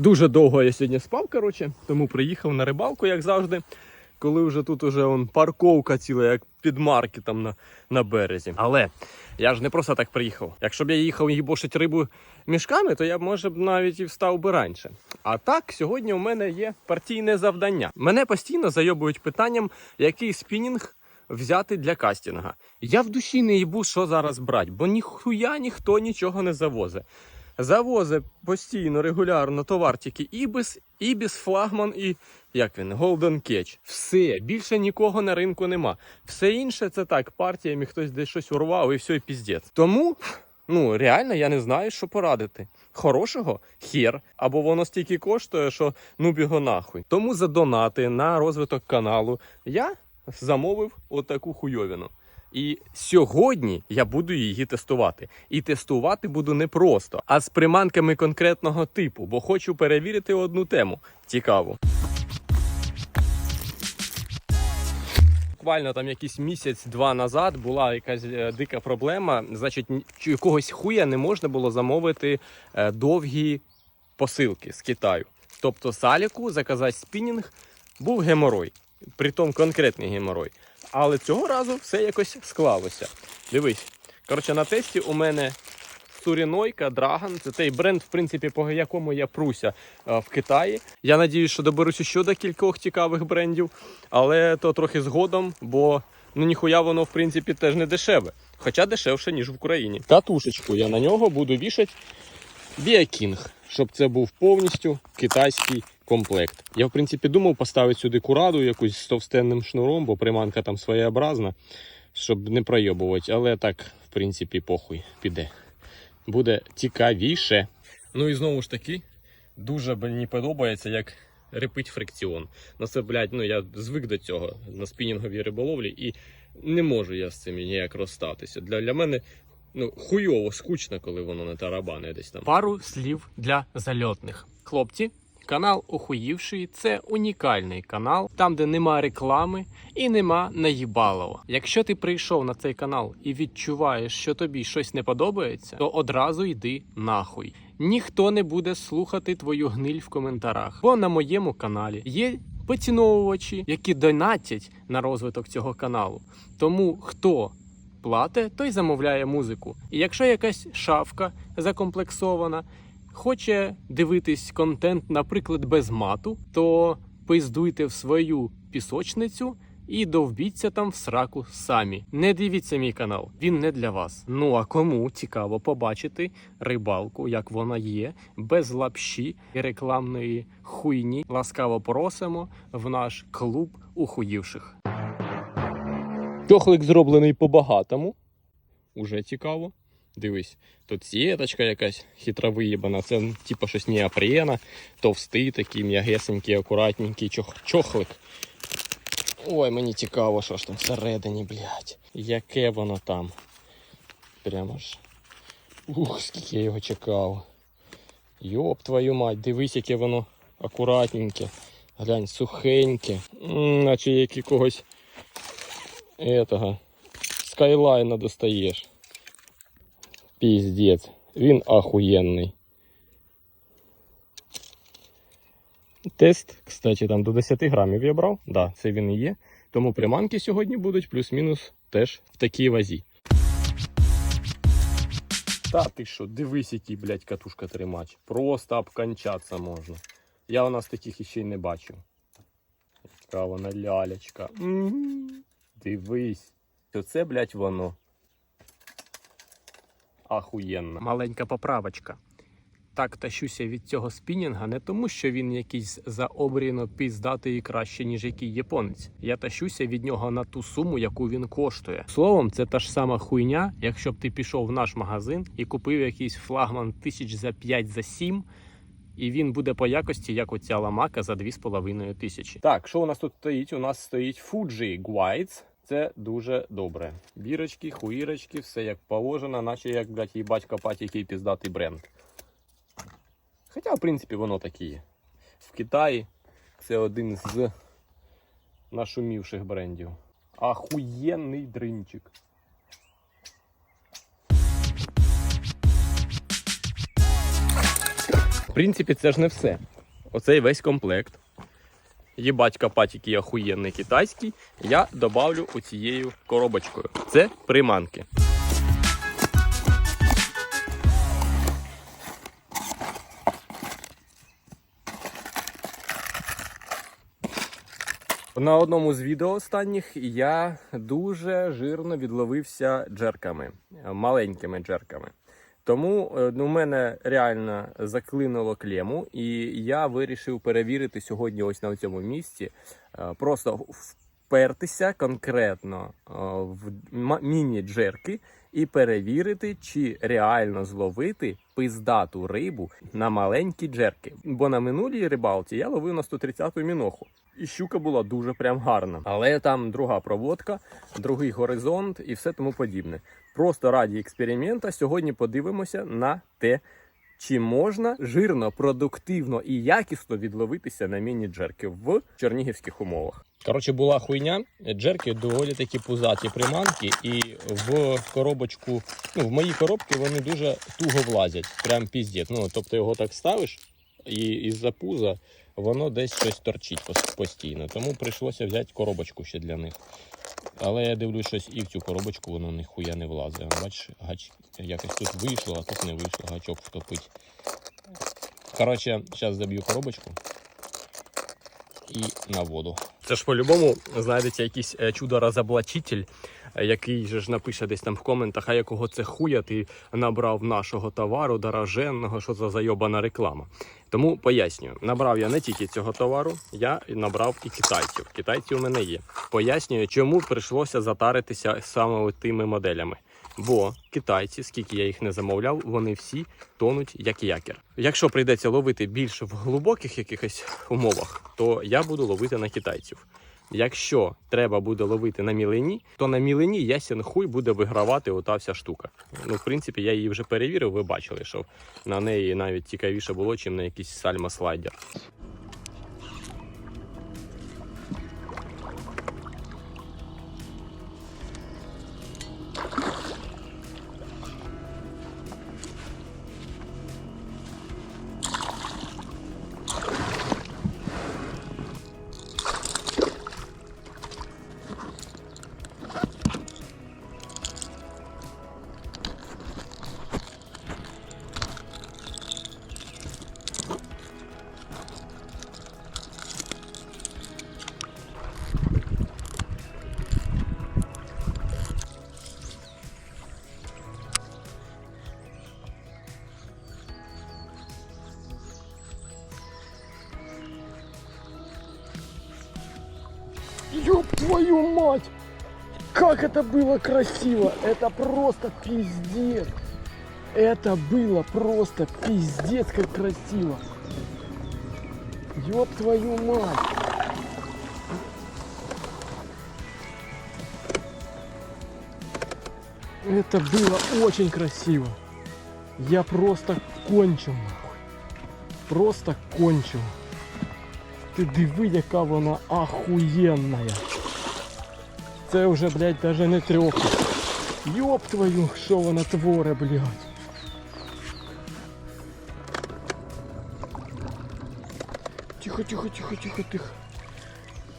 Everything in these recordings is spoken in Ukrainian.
Дуже довго я сьогодні спав, коротше, тому приїхав на рибалку, як завжди. Коли вже тут уже он, парковка ціла, як під маркетом на, на березі. Але я ж не просто так приїхав. Якщо б я їхав їбошить рибу мішками, то я б може б навіть і встав би раніше. А так, сьогодні у мене є партійне завдання. Мене постійно зайобують питанням, який спінінг взяти для кастінга. Я в душі не їбу, що зараз брати, бо ніхуя ніхто нічого не завозить. Завозить постійно, регулярно товар тільки Ібіс, Ібіс, флагман і як він, Golden Catch. Все, більше нікого на ринку нема. Все інше це так, партіями хтось десь щось урвав і все, і піздець. Тому, ну реально, я не знаю, що порадити. Хорошого хер, або воно стільки коштує, що ну біго нахуй. Тому за донати на розвиток каналу я замовив отаку хуйовину. І сьогодні я буду її тестувати. І тестувати буду не просто, а з приманками конкретного типу, бо хочу перевірити одну тему. Цікаву. Буквально там якийсь місяць-два назад була якась е, дика проблема. Значить, якогось хуя не можна було замовити е, довгі посилки з Китаю. Тобто саліку заказати спінінг був геморой. Притом конкретний геморой. Але цього разу все якось склалося. Дивись. Коротше, на тесті у мене Сурінойка, Драган. Це той бренд, в принципі, по якому я пруся е, в Китаї. Я надіюсь, що доберуся ще до кількох цікавих брендів, але то трохи згодом, бо ну ніхуя воно, в принципі, теж не дешеве. Хоча дешевше, ніж в Україні. Катушечку я на нього буду вішати Біакінг, щоб це був повністю китайський комплект. Я, в принципі, думав поставити сюди кураду якусь з товстенним шнуром, бо приманка там своєобразна, щоб не пройобувати. Але так, в принципі, похуй піде. Буде цікавіше. Ну і знову ж таки, дуже мені подобається, як репить фрикціон. На це, блядь, ну я звик до цього на спінінговій риболовлі, і не можу я з цим ніяк розстатися. Для, для мене ну, хуйово скучно, коли воно не тарабане десь там. Пару слів для зальотних. Хлопці, канал Охуївший це унікальний канал, там, де нема реклами і нема наїбалова. Якщо ти прийшов на цей канал і відчуваєш, що тобі щось не подобається, то одразу йди нахуй. Ніхто не буде слухати твою гниль в коментарах, бо на моєму каналі є. Поціновувачі, які донатять на розвиток цього каналу. Тому хто платить, той замовляє музику. І якщо якась шавка закомплексована, хоче дивитись контент, наприклад, без мату, то пиздуйте в свою пісочницю і довбіться там в сраку самі. Не дивіться мій канал, він не для вас. Ну а кому цікаво побачити рибалку, як вона є, без лапші і рекламної хуйні, ласкаво просимо в наш клуб ухуївших. Тьохлик зроблений по-багатому. Уже цікаво. Дивись, тут сіточка якась хитра виєбана. Це м, типа щось неопрена, товстий такий, м'ягесенький, акуратненький чох... чохлик. Ой, мені цікаво, що ж там всередині, блядь. Яке воно там. Прямо ж. Ух, скільки я його чекав. Йоп твою мать, дивись, яке воно акуратненьке. Глянь, сухеньке. Наче як якогось этого скайлайна достаєш. Піздець. Він ахуєнний. Тест, кстати, там до 10 грамів я брав. Да, це він і є. Тому приманки сьогодні будуть плюс-мінус теж в такій вазі. Та ти що, дивись, який, блядь, катушка тримач. Просто обкончатися можна. Я у нас таких іще й не бачив. Яка вона лялечка. Дивись. Оце, блядь, воно. Ахуєнно. Маленька поправочка. Так тащуся від цього спінінга не тому, що він якийсь заобріно піздатий і краще, ніж який японець. Я тащуся від нього на ту суму, яку він коштує. Словом, це та ж сама хуйня, якщо б ти пішов в наш магазин і купив якийсь флагман тисяч за 5 за 7, і він буде по якості, як оця ламака за 2,5 тисячі. Так, що у нас тут стоїть? У нас стоїть Fuji Guides. Це дуже добре. Бірочки, хуїрочки, все як положено, наче як, блядь, їбать копати який піздатий бренд. Хоча, в принципі, воно таке. В Китаї це один з нашумівших брендів. Ахуєнний дринчик. В принципі, це ж не все. Оцей весь комплект. Єбать копать, який охуєнний китайський, я добавлю оцією коробочкою. Це приманки. На одному з відео останніх я дуже жирно відловився джерками, маленькими джерками. Тому е, ну, мене реально заклинуло клему, і я вирішив перевірити сьогодні, ось на цьому місці, е, просто впертися конкретно е, в міні-джерки і перевірити, чи реально зловити пиздату рибу на маленькі джерки. Бо на минулій рибалці я ловив на 130-ту міноху. І щука була дуже прям гарна. Але там друга проводка, другий горизонт і все тому подібне. Просто раді експеримента сьогодні подивимося на те, чи можна жирно, продуктивно і якісно відловитися на міні-джерки в чернігівських умовах. Коротше, була хуйня. Джерки доволі такі пузаті приманки, і в коробочку, ну в мої коробки вони дуже туго влазять. Прям піздець. Ну тобто його так ставиш, і із-за пуза воно десь щось торчить постійно. Тому прийшлося взяти коробочку ще для них. Але я дивлюсь, щось і в цю коробочку воно ніхуя не влазить. Бачиш, гач якось тут вийшло, а тут не вийшло, гачок втопить. Коротше, зараз заб'ю коробочку і на воду. Це ж по-любому знайдеться якийсь е, чудо-розоблачитель, е, який же ж напише десь там в коментах, а якого це хуя ти набрав нашого товару дороженного, що за зайобана реклама. Тому пояснюю, набрав я не тільки цього товару, я набрав і китайців. Китайці у мене є. Пояснюю, чому прийшлося затаритися саме тими моделями. Бо китайці, скільки я їх не замовляв, вони всі тонуть як якір. Якщо прийдеться ловити більше в глибоких якихось умовах, то я буду ловити на китайців. Якщо треба буде ловити на мілені, то на мілені ясен хуй буде вигравати ота вся штука. Ну, в принципі, я її вже перевірив, ви бачили, що на неї навіть цікавіше було, чим на якийсь сальма слайдер. Как это было красиво! Это просто пиздец! Это было просто пиздец как красиво! Ёб твою мать! Это было очень красиво! Я просто кончил нахуй! Просто кончил! Ти диви, яка вона ахуєнна. Це вже, блядь, даже не трьох. Йоп твою, що вона творе, блядь. Тихо, тихо, тихо, тихо, тихо.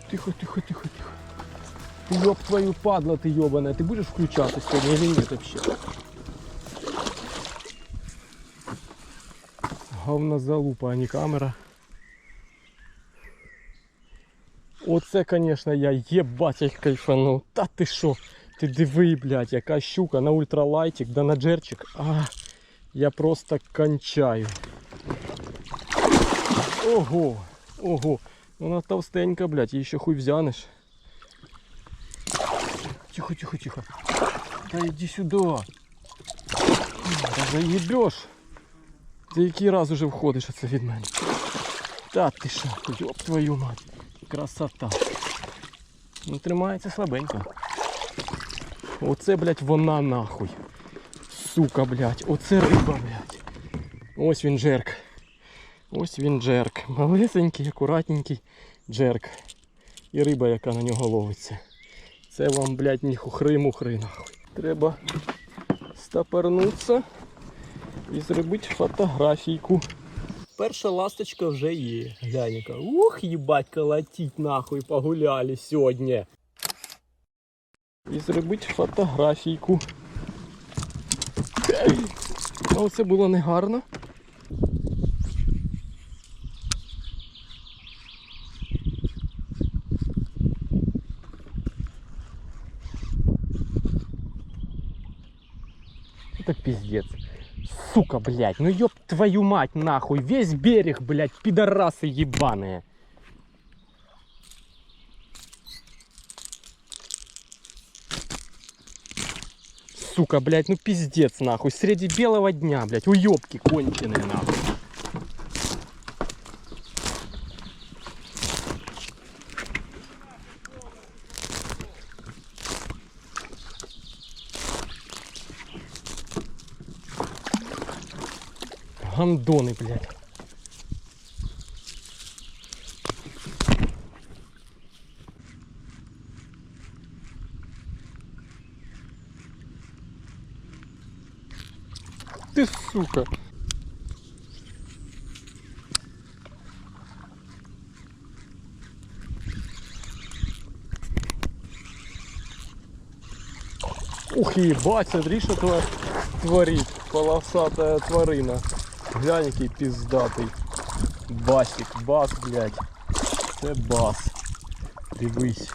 Тихо, тихо, тихо, тихо. Йоп твою падла, ти йобана. Ти будеш включати сьогодні или ні вообще? Говна залупа, а не камера. Оце, звісно, я єбать як кайфанув. Та ти що? Ти диви, блядь, яка щука на ультралайтик, да на джерчик. А, я просто кончаю. Ого, ого. Вона товстенька, блядь, її ще хуй взянеш. Тихо, тихо, тихо. Та йди сюди. Та заїбеш. Ти який раз уже входиш оце від мене? Та ти що, йоп твою мать. Красота. Ну, тримається слабенько. Оце, блядь, вона нахуй. Сука, блядь. Оце риба, блядь. Ось він джерк. Ось він джерк. Малесенький, акуратненький джерк. І риба, яка на нього ловиться. Це вам, блядь, ні хухри-мухри нахуй. Треба стапернутися і зробити фотографійку. Перша ласточка вже є. Глянь-ка. Ух, їбать, колотіть нахуй погуляли сьогодні. І зробити фотографійку. Ну, це було негарно. Это пиздец. Сука, блядь, ну ёб твою мать нахуй. Весь берег, блядь, пидорасы ебаные. Сука, блядь, ну пиздец нахуй. Среди белого дня, блядь, уёбки конченые нахуй. Гандоны, блядь. Ты сука. Ух, ебать, смотри, что тво- творит полосатая тварина. Глянь, який піздатий. Басик, бас, блядь. Це бас. Дивись.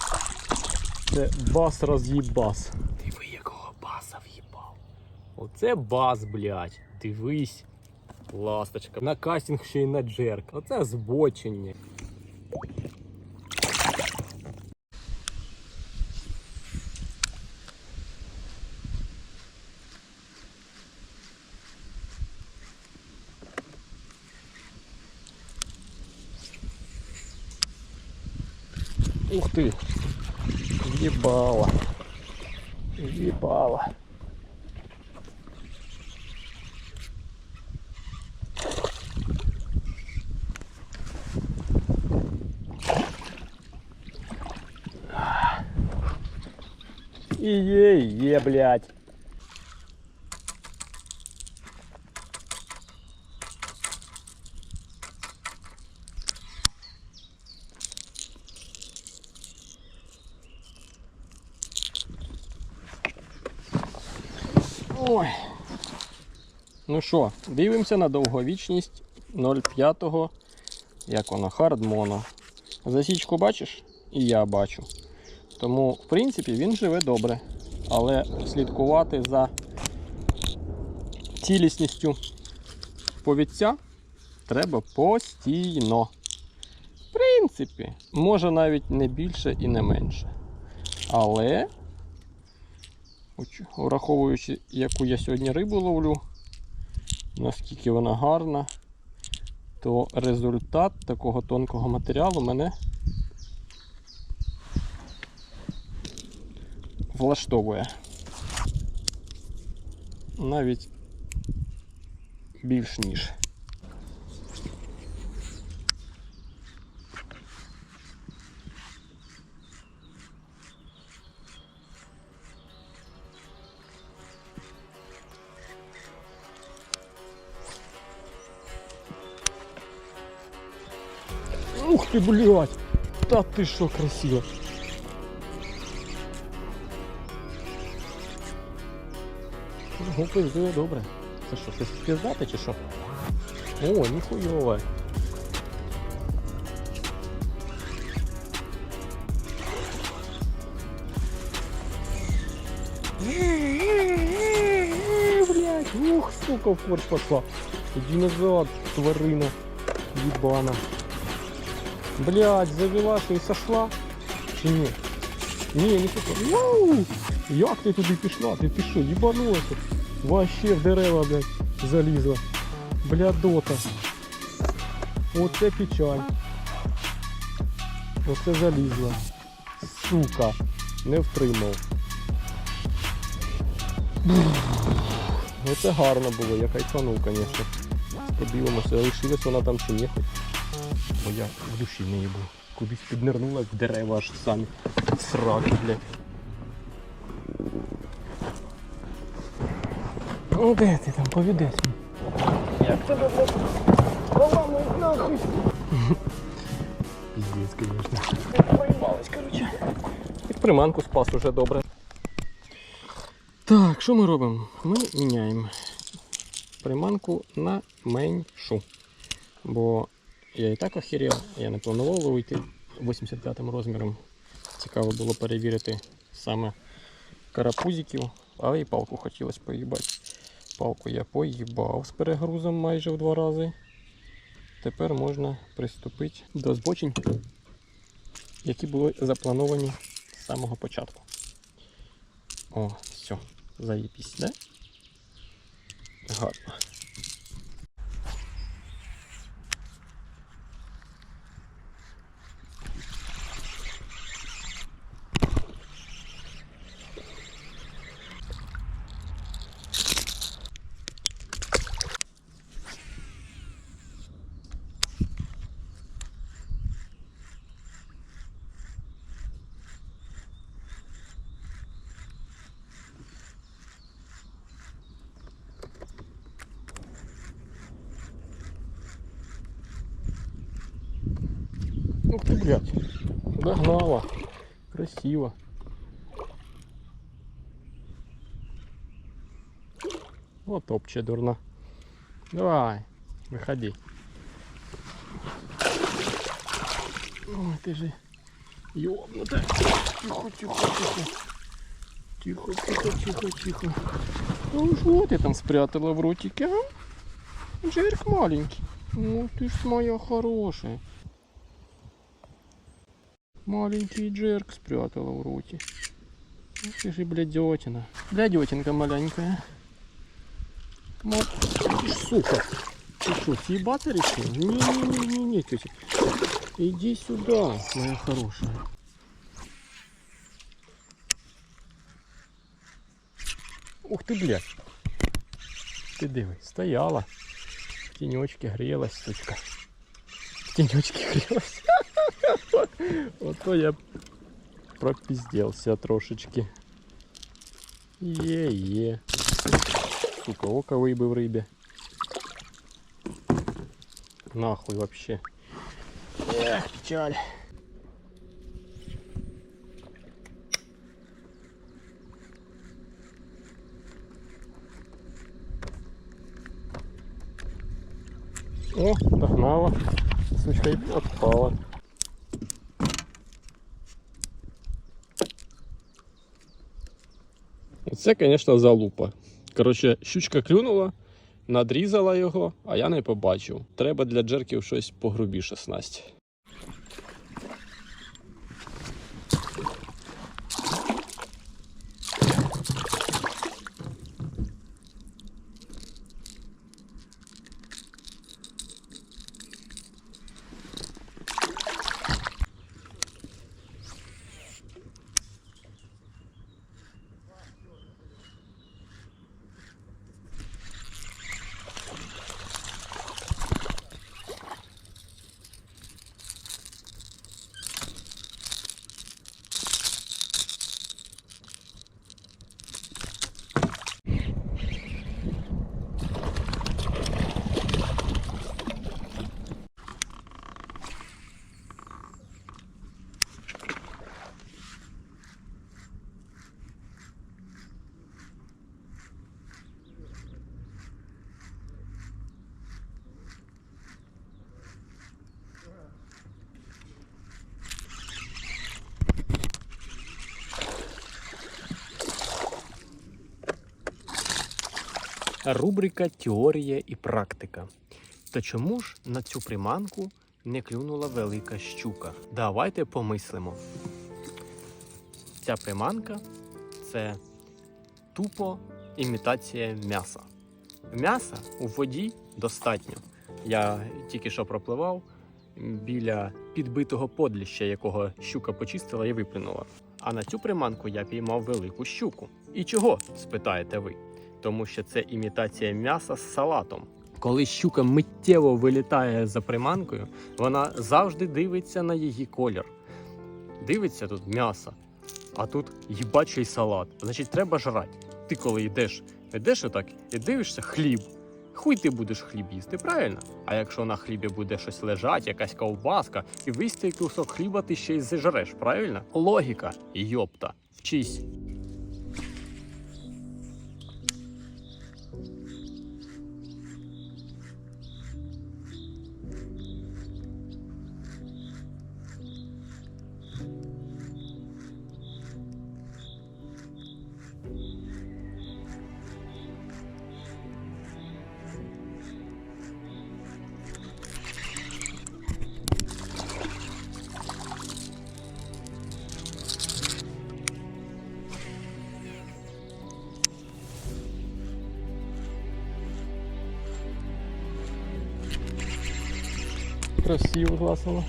Це бас роз'їбас. Диви, якого баса в'їбав. Оце бас, блядь. Дивись. Ласточка. На кастинг ще й на джерк. Оце збочення. Ты. Въебало. Въебало. И е, е, блядь. Ну що, дивимося на довговічність 0,5, як воно, хардмоно. Засічку бачиш? І я бачу. Тому, в принципі, він живе добре. Але слідкувати за цілісністю повідця треба постійно. В принципі, може навіть не більше і не менше. Але Враховуючи, яку я сьогодні рибу ловлю, наскільки вона гарна, то результат такого тонкого матеріалу мене влаштовує. Навіть більш ніж. Ты, блядь! Та ти що красиво. Ого, пиздує добре. Це що, щось піздати чи що? О, ніхуйове. Блять, ух, сука, в форш пошла. Иди назад, тварина, ебана. Блять, завела, що і сошла? Чи ні? Ні, не сошла. Як ти туди пішла? Ти, ти що, їбанулася? Вообще в дерева, блядь, залізла. Бля, дота. Оце печаль. Оце залізла. Сука. Не втримав. Оце гарно було, я кайфанув, звісно. Подивимося, лишилась вона там чи ні. Бо я в душі не їбу. Кудись піднирнула в дерева аж самі. Сраки, блядь. Ну де ти там повідець? Як тебе, блядь? Поламай нахуй. Пиздец, конечно. Проїбалась, короче. І приманку спас уже добре. Так, що ми робимо? Ми міняємо приманку на меншу. Бо я і так охерів, я не планував ловити 85 розміром. Цікаво було перевірити саме карапузиків, але і палку хотілося поїбати. Палку я поїбав з перегрузом майже в два рази. Тепер можна приступити до збочень, які були заплановані з самого початку. О, все, заїбісь, да? Гарно. Блядь. Догнала. Красиво. Вот топче дурно. Давай, выходи. Ой, ты же ёбнутая. Тихо, тихо, тихо. Тихо, тихо, тихо, тихо. Ну что ты там спрятала в ротике, а? Джерк маленький. Ну ты ж моя хорошая. Маленький джерк спрятала в. Ах ты же блядетина. Блядетинка маленькая. Вот, ты сука. Ты что, съебаться решил? Не-не-не-не, тетя. Иди сюда, моя хорошая. Ух ты, блядь. Ти диви, стояла. В тіньочки грілась, сучка В тіньочки грілась. Ото я пропізделся трошечки. Є-є. Сука, око вибив рибі. Нахуй вообще. Эх, печаль. О, догнала. Сучка и отпала. Це, звісно, залупа. Коротше, щучка клюнула, надрізала його, а я не побачив. Треба для джерків щось погрубіше снасть. Рубрика Теорія і практика. То чому ж на цю приманку не клюнула велика щука? Давайте помислимо. Ця приманка це тупо імітація м'яса. М'яса у воді достатньо. Я тільки що пропливав біля підбитого подліща, якого щука почистила і виплюнула. А на цю приманку я піймав велику щуку. І чого? спитаєте ви? Тому що це імітація м'яса з салатом. Коли щука миттєво вилітає за приманкою, вона завжди дивиться на її колір. Дивиться тут м'ясо, а тут їбачий салат. Значить, треба жрати. Ти коли йдеш, йдеш отак і дивишся хліб. хуй ти будеш хліб їсти, правильно? А якщо на хлібі буде щось лежать, якась ковбаска, і весь цей кусок хліба ти ще й зажереш, правильно? Логіка, йопта, вчись. Красиво, класно.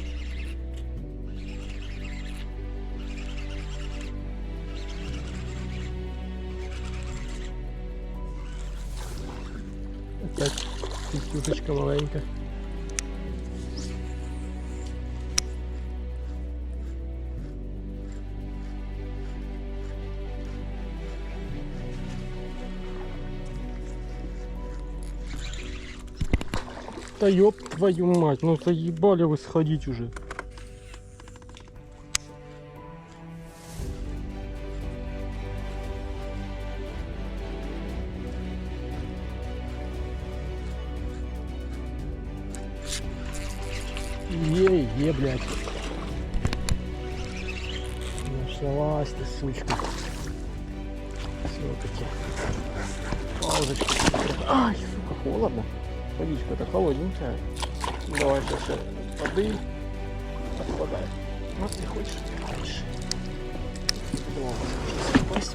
Опять пістюшечка маленька. Ёб твою мать, ну заебали вы сходить уже. Водичка-то холодненькая. Давай сейчас воды откладай. Ну, ты хочешь, ты хочешь. О, сейчас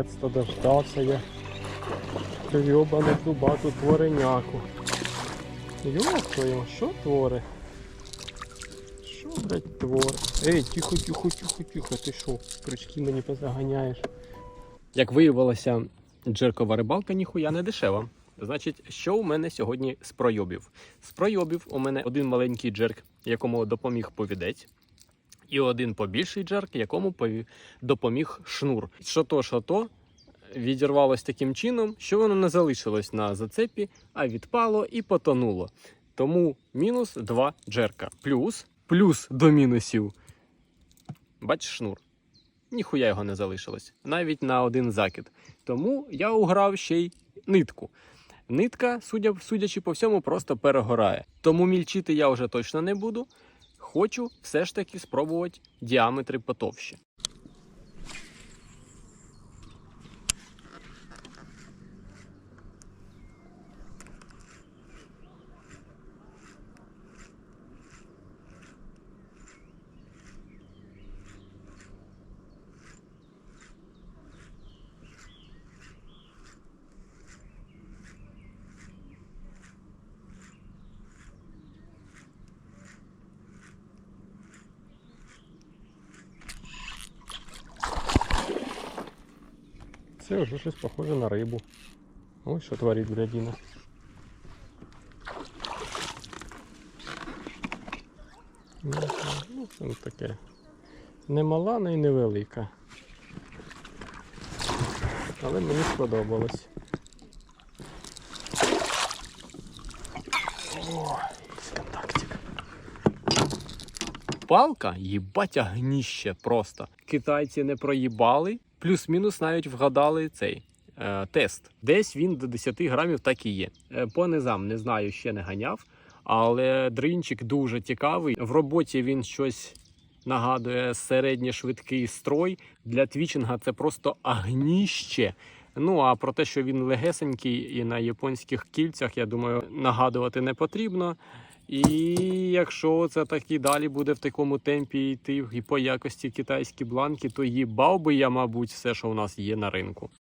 Наконец-то дождался я. Гребану зубату твореняку. Ёб твою, що твори? Що, блядь, твор? Ей, тихо, тихо, тихо, тихо, ти що? Крючки мені позаганяєш. Як виявилося, джеркова рибалка ніхуя не дешева. Значить, що у мене сьогодні з пройобів? З пройобів у мене один маленький джерк, якому допоміг повідець, і один побільший джерк, якому допоміг шнур. Що то, що то відірвалось таким чином, що воно не залишилось на зацепі, а відпало і потонуло. Тому мінус два джерка. Плюс, плюс до мінусів. Бачиш шнур. Ніхуя його не залишилось, навіть на один закид. Тому я уграв ще й нитку. Нитка, судя, судячи по всьому, просто перегорає. Тому мільчити я вже точно не буду. Хочу все ж таки спробувати діаметри потовщі. Це вже щось похоже на рибу. Ось що творить блядіна. Ну, це таке. Не мала, не й невелика. Але мені сподобалось. О, контактик. Палка їбатя гніще просто. Китайці не проїбали, плюс-мінус навіть вгадали цей е, тест. Десь він до 10 грамів так і є. Е, по низам не знаю, ще не ганяв, але дринчик дуже цікавий. В роботі він щось нагадує середньошвидкий строй. Для твічинга це просто агніще. Ну а про те, що він легесенький і на японських кільцях, я думаю, нагадувати не потрібно. І якщо це так і далі буде в такому темпі йти і по якості китайські бланки, то їбав би я, мабуть, все, що у нас є на ринку.